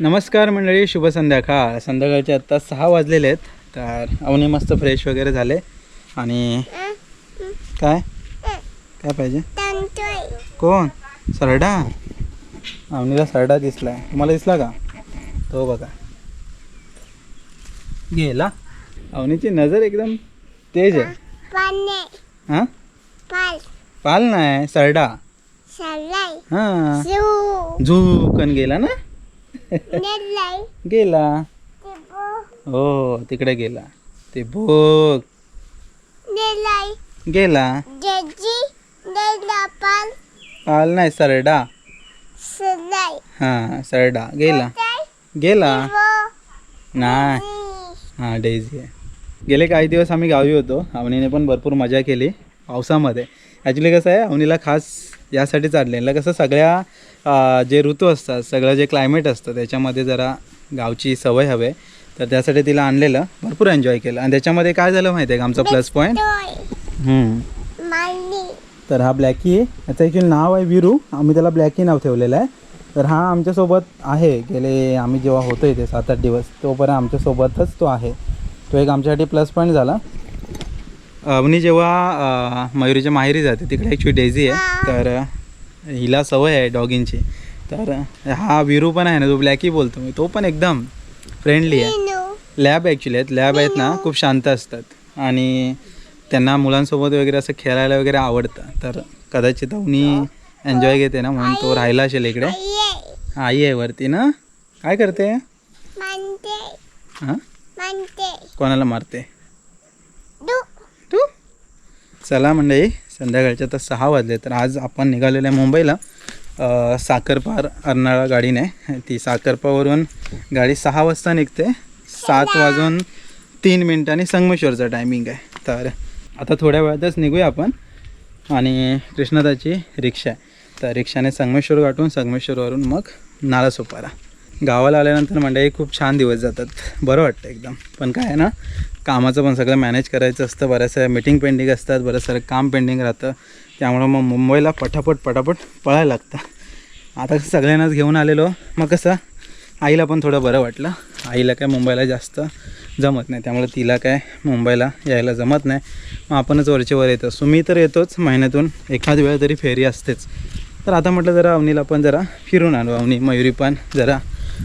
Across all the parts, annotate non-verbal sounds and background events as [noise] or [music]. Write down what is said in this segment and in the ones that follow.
नमस्कार मंडळी शुभ संध्याकाळ. संध्याकाळचे आत्ता सहा वाजलेले आहेत तर अवनी मस्त फ्रेश वगैरे झाले. आणि काय? काय पाहिजे? कोण? सरडा? अवनीला सरडा दिसलाय. तुम्हाला दिसला का? तो बघा. गेला. अवनीची नजर एकदम तेज आहे. हां? पाल नाही सरडा. हां. झुकन गेला ना? गेला? हो तिकडे गेला. ते भोग गेला? पाल नाही सरडा. हां सरडा. गेला? गेला? नाही. हां डेझी आहे. गेले काही दिवस आम्ही गावी होतो. अवनीने पण भरपूर मजा केली पावसामध्ये. ॲक्च्युली कसं आहे अवनीला खास यासाठी चाललेलं. कसं सगळ्या जे ऋतू असतात सगळं जे क्लायमेट असतं त्याच्यामध्ये जरा गावची सवय हवे. तर त्यासाठी तिला आणलेलं. भरपूर एन्जॉय केलं. आणि त्याच्यामध्ये काय झालं माहिती आहे का आमचा प्लस पॉईंट तर हा ब्लॅकी याचं ॲक्च्युली नाव आहे विरू. आम्ही त्याला ब्लॅकी नाव ठेवलेलं आहे. तर हा आमच्यासोबत आहे. गेले आम्ही जेव्हा होतो इथे सात आठ दिवस तोपर्यंत आमच्यासोबतच तो आहे. तो एक आमच्यासाठी प्लस पॉईंट झाला. अवनी जेव्हा मयुरीच्या माहेरी जाते तिकडे ॲक्च्युली डेझी आहे तर हिला सवय आहे डॉगिंगची. तर हा विरू पण आहे ना तो ब्लॅकी बोलतो मी तो पण एकदम फ्रेंडली आहे. लॅब ॲक्च्युली आहेत लॅब आहेत ना खूप शांत असतात. आणि त्यांना मुलांसोबत वगैरे असं खेळायला वगैरे आवडतं. तर कदाचित अवनी एन्जॉय घेते ना म्हणून तो राहिला असेल इकडे. आई आहे. वरती ना? काय करते? हां? कोणाला मारते? तू? चला मंडळी संध्याकाळच्या तर सहा वाजले तर आज आपण निघालेलं आहे मुंबईला साखरपार अर्नाळा गाडीने. ती साखरपावरून गाडी सहा वाजता निघते. सात वाजून तीन मिनिटांनी संगमेश्वरचा टायमिंग आहे. तर आता थोड्या वेळातच निघूया आपण. आणि कृष्णदाची रिक्षा आहे. तर रिक्षाने संगमेश्वर गाठून संगमेश्वरवरून मग नालासोपारा. गावाला आल्यानंतर मंडळी खूप छान दिवस जातात. बरं वाटतं एकदम. पण काय आहे ना कामाचं पण सगळं मॅनेज करायचं असतं. बऱ्याचशा मीटिंग पेंडिंग असतात बरंच सारं काम पेंडिंग राहतं. त्यामुळं मग मुंबईला पटापट पटापट पळायला लागतं. आता कसं सगळ्यांनाच घेऊन आलेलो. मग कसं आईला पण थोडं बरं वाटलं. आईला काय मुंबईला जास्त जमत नाही. त्यामुळे तिला काय मुंबईला यायला जमत नाही. मग आपणच वरचेवर येतो. सो मी तर येतोच. महिन्यातून एखाद वेळा तरी फेरी असतेच. तर आता म्हटलं जरा अवनीला पण जरा फिरून आणू. अवनी मयुरी पण जरा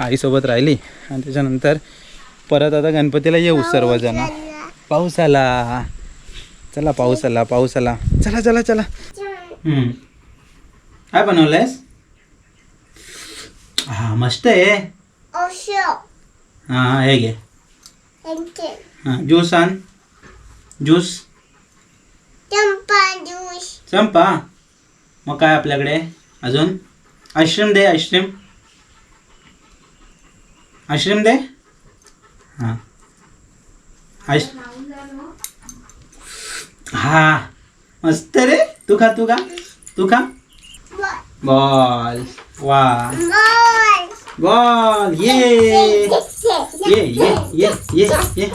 आईसोबत राहिली आणि त्याच्यानंतर परत आता गणपतीला येऊ सर्वजण. पाऊस आला. चला पाऊस आला पाऊस आला. चला चला चला. हम्म. काय बनवलंयस? हा मस्त आहे. हां हे घे. हां ज्यूस आण. ज्यूस. चंपा. मग काय आपल्याकडे? अजून? आईस्क्रीम दे आईस्क्रीम. आश्रम दे हा मस्त रे तू खा तू खा तू खा बॉल वा बॉल ये ये ये ये ये ये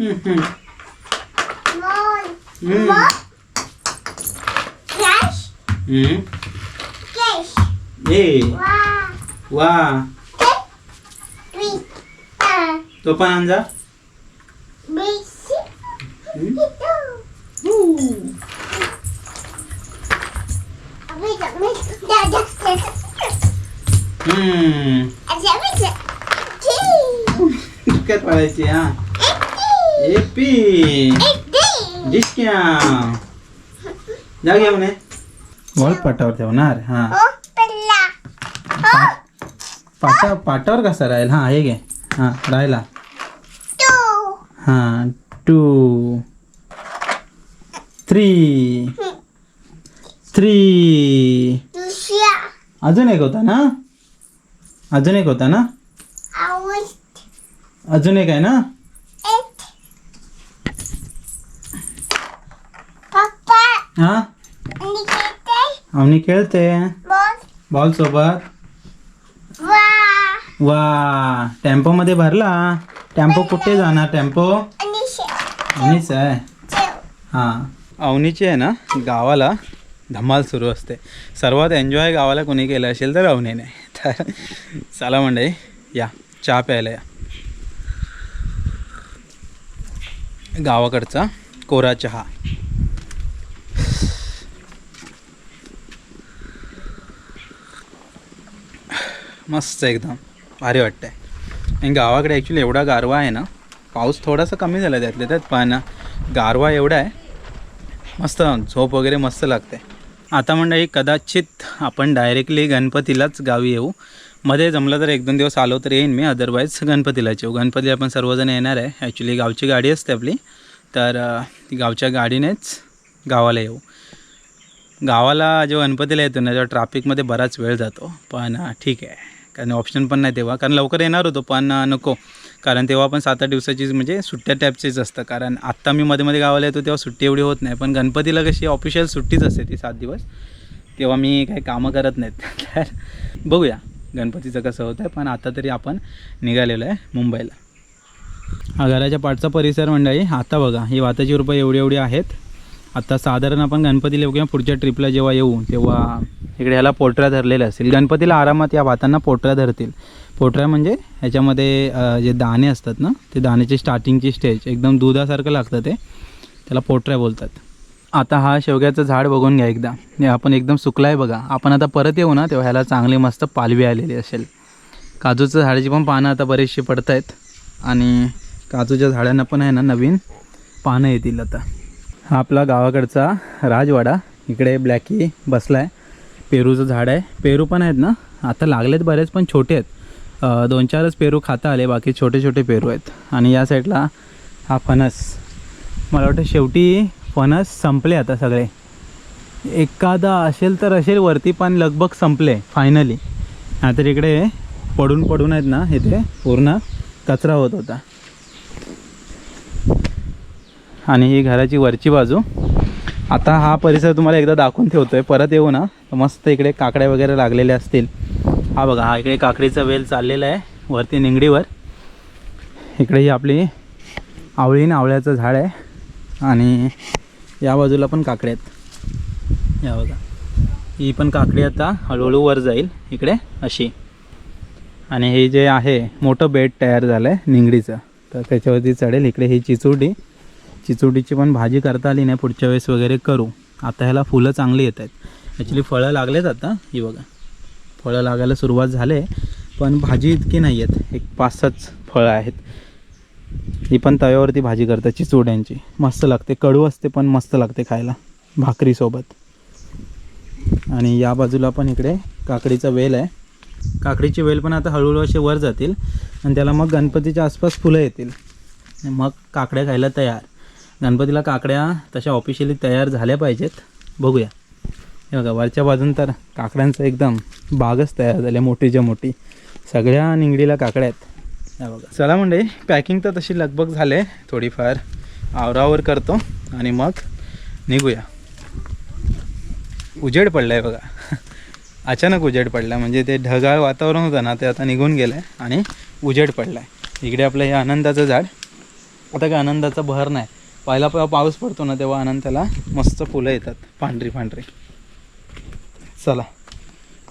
हम्म हम्म Ừ. Ừ. Ê, wow. तो पण आण जा हम्म काय पडायची हा एपी डिस्क्या जा घ्या म्हणे वळ पाटावर ठेवणार हा. पाटा पाटावर कसा राहील? हा हे घे. हा राहिला. हा टू. थ्री. थ्री. अजून एक होता ना? अजून एक होता ना? अजून एक आहे ना? हा? अवनी खेळते. बॉल. बॉल सोबत. वा. टेम्पो मध्ये भरला. टेम्पो कुठे जाणार टेम्पो? अवनीच आहे. हां. अवनीची आहे ना गावाला धमाल सुरू असते. सर्वात एन्जॉय गावाला कोणी केलं असेल तर अवनीने तर चला मंडळी या. चहा प्यायला या. गावाकडचा कोरा चहा. मस्त एकदम. भारी वाटतं आहे आणि गावाकडे ॲक्च्युली एवढा गारवा आहे ना पाऊस थोडासा कमी झाला त्यातल्या त्यात पण गारवा एवढा आहे. मस्त झोप वगैरे मस्त लागते. आता मंडळी कदाचित आपण डायरेक्टली गणपतीलाच गावी येऊ. मध्ये जमलं तर एक दोन दिवस आलो तर येईन मी अदरवाईज गणपतीलाच येऊ. गणपती आपण सर्वजण येणार आहे. ॲक्च्युली गावची गाडी असते आपली तर ती गावच्या गाडीनेच गावाला येऊ. गावाला जेव्हा गणपतीला येतो ना तेव्हा ट्रॅफिकमध्ये बराच वेळ जातो. पण ठीक आहे. कारण ऑप्शन पण नाही तेव्हा. कारण लवकर येणार होतो पण नको. कारण तेव्हा पण सात आठ दिवसाची म्हणजे सुट्ट्या टाईपचीच असतं कारण आत्ता मी मध्ये मध्ये गावाला येतो तेव्हा सुट्टी एवढी होत नाही. पण गणपतीला कशी ऑफिशियल सुट्टीच असते ती सात दिवस. तेव्हा मी काही कामं करत नाहीत. तर बघूया गणपतीचं कसं होतं आहे पण आता तरी आपण निघालेलो आहे मुंबईला. हा घराच्या पाठचा परिसर मंडळी आता बघा. ही वाताची रुपये एवढी एवढी आहेत. आता साधारण आपण गणपतीला येऊ किंवा पुढच्या ट्रिपला जेव्हा येऊ तेव्हा इकडे ह्याला पोटऱ्या धरलेल्या असतील गणपतीला आरामात या भातांना पोटऱ्या धरतील. पोटऱ्या म्हणजे ह्याच्यामध्ये जे दाणे असतात ना ते दाण्याची स्टार्टिंगची स्टेज एकदम दुधासारखं लागतं ते. त्याला पोटऱ्या बोलतात. आता हा शेवग्याचं झाड बघून घ्या एकदा. आपण एकदम सुकला आहे बघा. आपण आता परत येऊ ना तेव्हा ह्याला चांगली मस्त पालवी आलेली असेल. काजूचं झाडाची पण पानं आता बरेचशी पडत आहेत आणि काजूच्या झाडांना पण आहे ना नवीन पानं येतील आता. आपला गावाकडचा राजवाडा. इकडे ब्लॅकी बसला आहे पेरूचं झाड आहे. पेरू पण आहेत ना? आता लागलेत बरेच पण छोटे आहेत. दोन चारच पेरू खाता आले बाकी छोटे छोटे पेरू आहेत. आणि या साईडला हा फणस. मला वाटतं शेवटी फणस संपले आता सगळे. एखादा असेल तर असेल वरती पण लगभग संपले फायनली नाहीतर इकडे पडून पडून आहेत ना इथे पूर्ण कचरा होत होता. आणि ही घराची वरची बाजू. आता हा परिसर तुम्हाला एकदा दाखवून ठेवतो आहे परत येऊ ना. तर मस्त इकडे काकड्या वगैरे लागलेल्या असतील. हा बघा हा इकडे काकडीचा वेल चाललेला आहे वरती निंगडीवर. इकडे ही आपली आवळी आवळ्याचं झाड आहे. आणि या बाजूला पण काकड्या आहेत. या बघा. ही पण काकडी आता हळूहळू वर जाईल इकडे अशी. आणि हे जे आहे मोठं बेड तयार झालं आहे निंगडीचं. तर त्याच्यावरती चढेल. इकडे ही चिचुडी. चिचोडीची पण भाजी करता आली नाही पुढच्या वेळेस वगैरे करू. आता ह्याला फुलं चांगली येत आहेत. ॲक्च्युली फळं लागलेत आता ही बघा. फळं लागायला सुरुवात झाले पण भाजी इतकी नाही आहेत. एक पाच सात फळं आहेत. ही पण तव्यावरती भाजी करतात चिचोड्यांची. मस्त लागते. कडू असते पण मस्त लागते खायला. भाकरीसोबत आणि या बाजूला पण इकडे काकडीचा वेल आहे. काकडीची वेल पण आता हळूहळू असे वर जातील आणि त्याला मग गणपतीच्या आसपास फुलं येतील. मग काकड्या खायला तयार. गणपतीला काकड्या तशा ऑफिशियली तयार झाल्या पाहिजेत. बघूया. हे बघा वरच्या बाजून तर काकड्यांचं एकदम बागच तयार झाल्या मोठीच्या मोठी. सगळ्या निंगडीला काकड्या आहेत. हे बघा. चला म्हणजे पॅकिंग तर तशी लगभग झाले थोडीफार आवरावर करतो आणि मग निघूया. उजेड पडला आहे बघा. अचानक उजेड पडला म्हणजे ते ढगाळ वातावरण होतं ना ते आता निघून गेलं आहे आणि उजेड पडला आहे इकडे आपलं हे आनंदाचं झाड. आता काय आनंदाचा बहर नाही. पहिला पाऊस पडतो ना तेव्हा आनंदाला मस्त फुलं येतात. पांढरी पांढरी. चला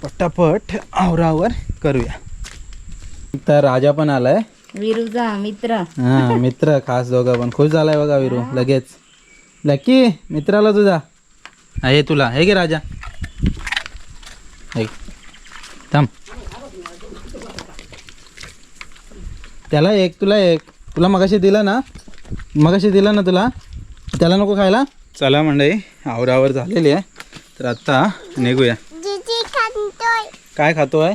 पटापट आवरावर करूया. तर राजा पण आलाय. विरुजा मित्र. हा मित्र खास दोघं पण. खुश झालाय बघा विरू. लगेच. लकी मित्राला तुझा हे तुला. हे घे राजा. हे. थांब. त्याला एक तुला एक. तुला मगाशी दिला ना? मगाशी दिला ना तुला? त्याला नको खायला? चला मंडळी आवरावर झालेली आहे. तर आत्ता निघूया. काय खातोय?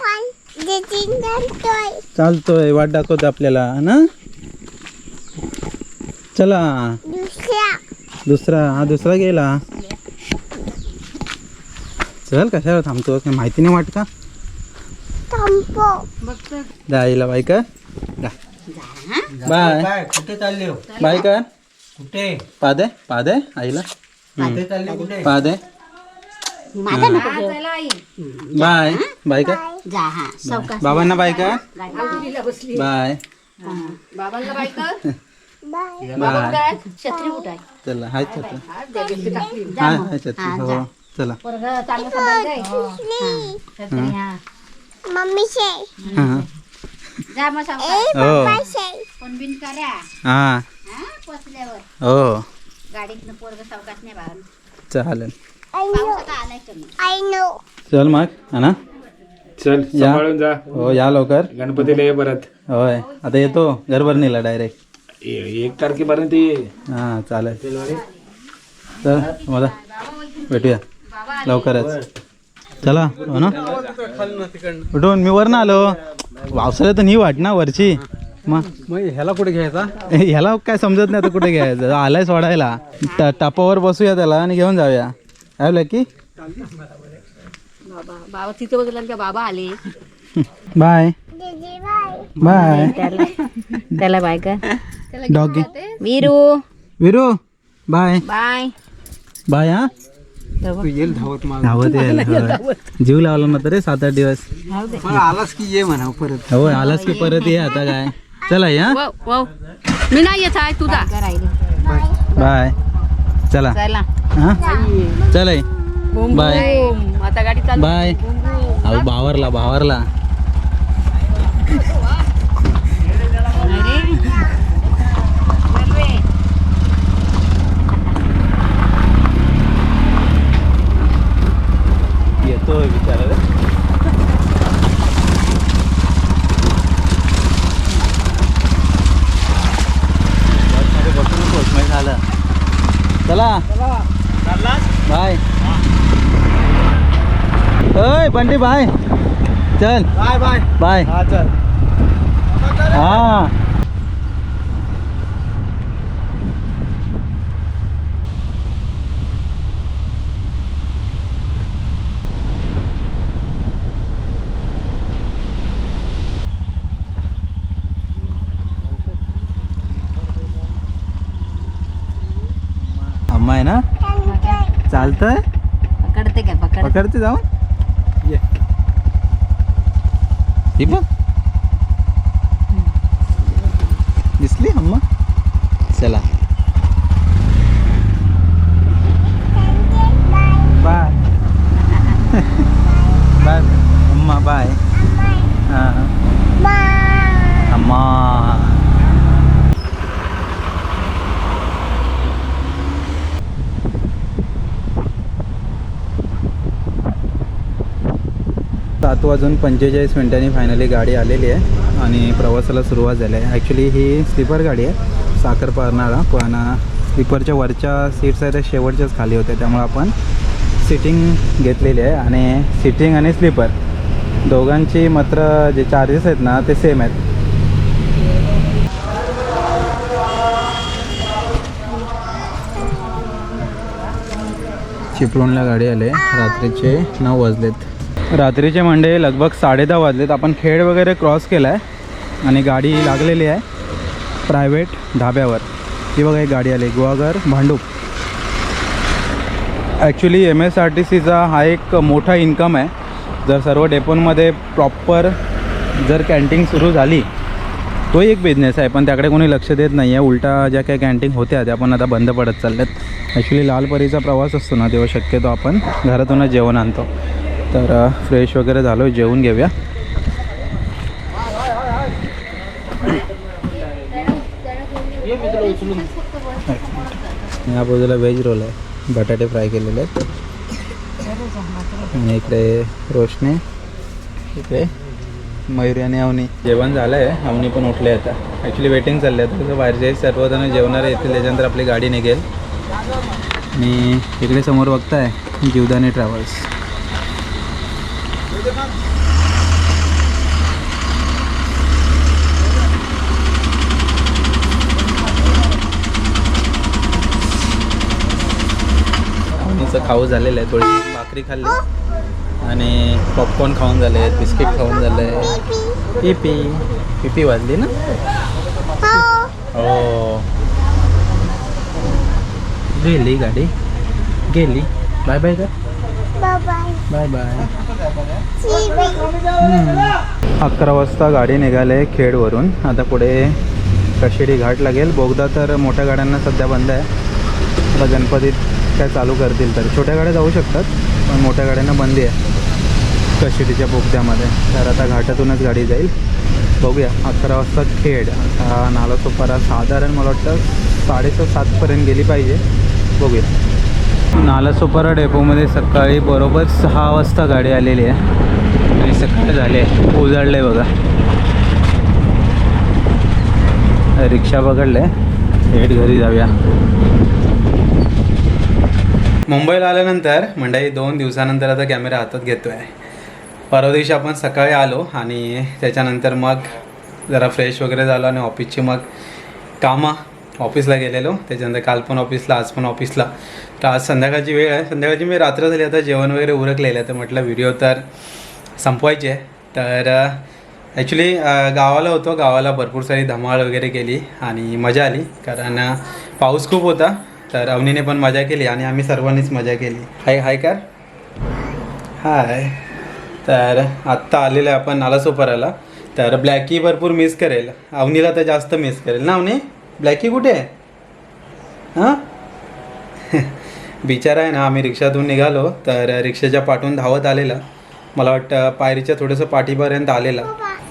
पण दीदी खातोय. चालतोय वाट दाखवतो आपल्याला ना? चला. दुसरा हा दुसरा गेला. चल कशावर थांबतो? काय माहिती नाही वाट का? दाईला बाय का दा. बाय. काय? कुठे चालले हो? बाय का कुठे? पादे पादे आईला. कुठे चालले कुठे? पादे. माझा नको घेऊ. चला आई. बाय. बाय का जा हा. सावकाश बाबांना बाय का बाय. बाबांना बाय कर. बाय. बाय. छत्री कुठं आहे चला हाय छत्री. हाय हाय छत्री. हो चला. पोरगं चांगलं सांभाळतंय. छत्री, हा. मम्मी हां. जा मग हो. बिन करा हां. हा पोचल्यावर. हो. गाडीतनं पोरग सावकाश नाही बाहेर चालेल. पाऊस आता आलाय कमी. चल मग हा ना? चल या. सांभाळून जा. हो या लवकर. गणपतीला ये परत. होय आता येतो घरभरणीला डायरेक्ट. ए- एक तारखेपर्यंत ये. हां चालेल. चल मला भेटूया. लवकरच. चला हो ना? कुठून मी वरनं आलो. पावसाळ्यात तर नाही वाट ना वरची. मग ह्याला कुठे घ्यायचा? ह्याला काय समजत नाही आता कुठे घ्यायचं. आलाय सोडायला. टपावर बसूया त्याला आणि घेऊन जाऊया. काय की? बाबा बाबा तिथे बघितलं आमच्या बाबा आले. बाय. दीदी बाय. बाय. त्याला त्याला बाय का doggy. Veeru Viru bye. Bye. Bye हा? येईल धावत माग धावत यायला होय. जीव लावला ना तरी सात आठ दिवस. मला आलास की ये म्हणा परत. हो आलास की परत ये आता काय. चला या मी नाही येत आहे तुझा राहिले बाय. चला. चला. हा? चला बाय. आता गाडी चालू. बाय. अहो बावरला बावरला येतोय विचार बसून झालं. चला. बाय. ओय बंटी बाय चल. Bye bye. बाय. हा. आहे ना? चालतंय? पकडते काय पकड पकडते जाऊन? ये. ही बघ दिसली अम्मा चला बाय बाय अम्मा बाय हां बाय अम्मा सात वाजून पंचेचाळीस मिनिटांनी फायनली गाडी आलेली आहे आणि प्रवासाला सुरुवात झाली आहे. ॲक्च्युली ही स्लीपर गाडी आहे साखर पारणारा पण स्लीपरच्या वरच्या सीट्स आहेत त्या शेवटच्याच खाली होत्या त्यामुळे आपण सिटिंग घेतलेली आहे आणि सिटिंग आणि स्लीपर दोघांची मात्र जे चार्जेस आहेत ना ते सेम आहेत. चिपळूणला गाडी आले रात्रीचे नऊ वाजलेत. रात्रीचे म्हणजे लगभग साडे दहा वाजलेत. आपण खेड वगैरे क्रॉस केला आहे आणि गाडी लागलेली आहे. प्रायव्हेट ढाब्यावर ही बघा एक गाडी आली. Guhagar Bhandup. Actually M S R T सीचा हा एक मोठा इन्कम आहे. जर सर्व डेपोंमध्ये प्रॉपर जर कॅन्टीन सुरू झाली तो एक बिझनेस आहे. पण त्याकडे कोणी लक्ष देत नाही आहे उलटा ज्या काही कॅन्टीन होत्या त्या पण आता बंद पडत चालल्यात. ॲक्च्युली लालपरीचा प्रवास असतो ना तेव्हा शक्यतो आपण घरातूनच जेवण आणतो. तर फ्रेश वगैरे झालो जेवून घेऊया. या बाजूला व्हेज रोल आहे. बटाटे फ्राय केलेले आहेत. आणि इकडे रोशनी इकडे मयुरी आणि अवनी. जेवण झालं आहे अवनी पण उठले आता. ॲक्च्युली वेटिंग चालले आहे तसं बाहेरचे सर्वजण जेवणारे येतील त्याच्यानंतर आपली गाडी निघेल. आणि इकडे समोर बघताय जीवदानी ट्रॅव्हल्स अवनीचं खाऊ झालेलं आहे थोडी भाकरी खाल्ली. आणि पॉपकॉर्न खाऊन झाले आहेत बिस्किट खाऊन झालं. आहे पिपी पिपी वाजली ना? हो. हो. गेली गाडी. गेली. बाय बाय कर. बाय बाय अकरा वाजता गाडी निघाले खेडवरून. आता पुढे कशेडी घाट लागेल. बोगदा तर मोठ्या गाड्यांना सध्या बंद आहे. आता गणपतीत काय चालू करतील तर. छोट्या गाड्या जाऊ शकतात पण मोठ्या गाड्यांना बंदी आहे. कशिडीच्या बोगद्यामध्ये. तर आता घाटातूनच गाडी जाईल. बघूया. अकरा वाजता खेड. हा नालासोपारा साधारण मला वाटतं साडेसहा सातपर्यंत गेली पाहिजे. बघूया. नालासोपारा डेपोमध्ये सकाळी बरोबर सहा वाजता गाडी आलेली आहे. आणि सकाळी झाले. उजाडले बघा. रिक्षा पकडले थेट घरी जाऊया. मुंबईला आल्यानंतर मंडळी दोन दिवसानंतर आता कॅमेरा हातात घेतो आहे परवा दिवशी आपण सकाळी आलो आणि त्याच्यानंतर मग जरा फ्रेश वगैरे झालो आणि ऑफिसची मग कामं ऑफिसला गेलेलो. त्याच्यानंतर काल पण ऑफिसला आज पण ऑफिसला तर आज संध्याकाळची वेळ आहे. संध्याकाळची मी रात्र झाली आता जेवण वगैरे उरकलेलं आहे. तर म्हटलं व्हिडिओ तर संपवायचे. आहे तर ॲक्च्युली गावाला होतो. गावाला भरपूर सारी धमाळ वगैरे केली आणि मजा आली. कारण पाऊस खूप होता. तर अवनीने पण मजा केली आणि आम्ही सर्वांनीच मजा केली. हाय हाय कर. हाय. तर आत्ता आलेलं आहे आपण नालासोपाराला तर ब्लॅकी भरपूर मिस करेल. अवनीला तर जास्त मिस करेल. ना अवनी? ब्लॅकी कुठे आहे? हां? [laughs] बिचारा आहे ना आम्ही रिक्षातून निघालो. तर रिक्षाच्या पाठून धावत आलेला. मला वाटतं पायरीच्या थोडंसं पाठीपर्यंत आलेला.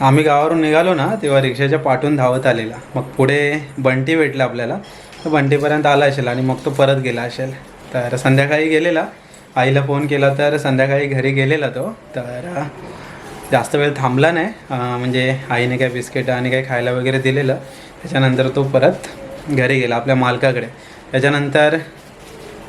आम्ही गावावरून निघालो ना तेव्हा रिक्षाच्या पाठून धावत आलेला. मग पुढे बंटी भेटला आपल्याला. बंटीपर्यंत आला असेल आणि मग तो परत गेला असेल. तर संध्याकाळी गेलेला. आईला फोन केला तर संध्याकाळी घरी गेलेला तो. तर जास्त वेळ थांबला नाही. म्हणजे आईने काय बिस्किट आणि काही खायला वगैरे दिलेलं. त्याच्यानंतर तो परत घरी गेला आपल्या मालकाकडे. त्याच्यानंतर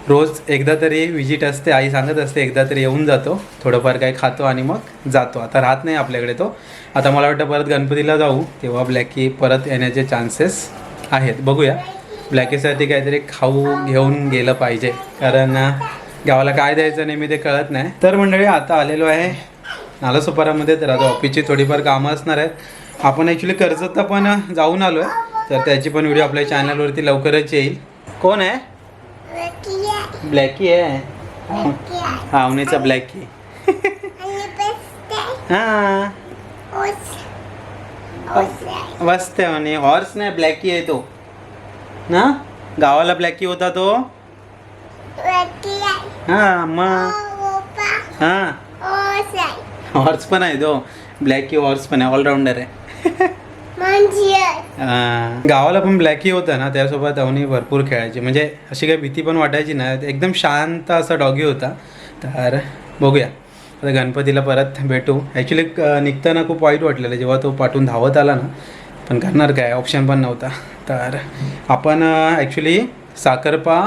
रोज एकदा तरी विजिट असते. आई सांगत असते एकदा तरी येऊन जातो. थोडंफार काही खातो आणि मग जातो. आता राहत नाही आपल्याकडे तो. आता मला वाटतं परत गणपतीला जाऊ. तेव्हा ब्लॅकी परत येण्याचे चान्सेस आहेत. बघूया. ब्लॅकीसाठी काहीतरी खाऊ घेऊन गेलं पाहिजे. कारण गावाला काय द्यायचं नेहमी ते कळत नाही. तर मंडळी आता आलेलो आहे नालासोपारामध्ये. तर आता ऑफिसची थोडीफार कामं असणार आहेत. आपण ॲक्च्युली कर्जतला पण जाऊन आलो आहे तर त्याची पण व्हिडिओ आपल्या चॅनलवरती लवकरच येईल. कोण आहे? ब्लॅकी आहे. हा अवनीचा ब्लॅकी. हा. मस्त आहे. म्हणे हॉर्स नाही ब्लॅकी आहे तो. ना? गावाला ब्लॅकी होता तो. हा मग हा. हॉर्स पण आहे तो. ब्लॅकी हॉर्स पण आहे ऑलराऊंडर आहे. हा. गावाला पण ब्लॅकी होता ना त्यासोबत अवनी भरपूर खेळायची. म्हणजे अशी काही भीती पण वाटायची ना एकदम शांत असा डॉगी होता. तर बघूया. आता गणपतीला परत भेटू. ॲक्च्युली निघताना खूप वाईट वाटलेलं जेव्हा तो पाठून धावत आला ना पण करणार काय? ऑप्शन पण नव्हता. तर आपण ॲक्च्युली साखरपा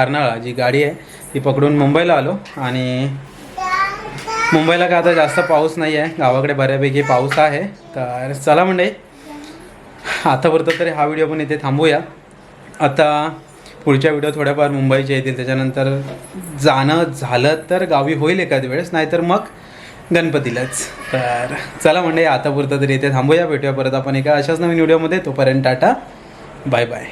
अर्नाळा जी गाडी आहे ती पकडून मुंबईला आलो आणि मुंबईला काय आता जास्त पाऊस नाही आहे गावाकडे बऱ्यापैकी पाऊस आहे. तर चला म्हणजे आतापर्यंत तरी हा व्हिडिओ पण इथे थांबूया. आता पुढच्या व्हिडिओ थोड्याफार मुंबईच्या येतील. त्याच्यानंतर जाणं झालं तर गावी होईल एखाद्या वेळेस. नाहीतर मग गणपतीलाच. तर चला म्हणजे आतापुरतं तरी इथे थांबूया भेटूया परत आपण एका अशाच नवीन व्हिडिओमध्ये. तोपर्यंत टाटा बाय बाय.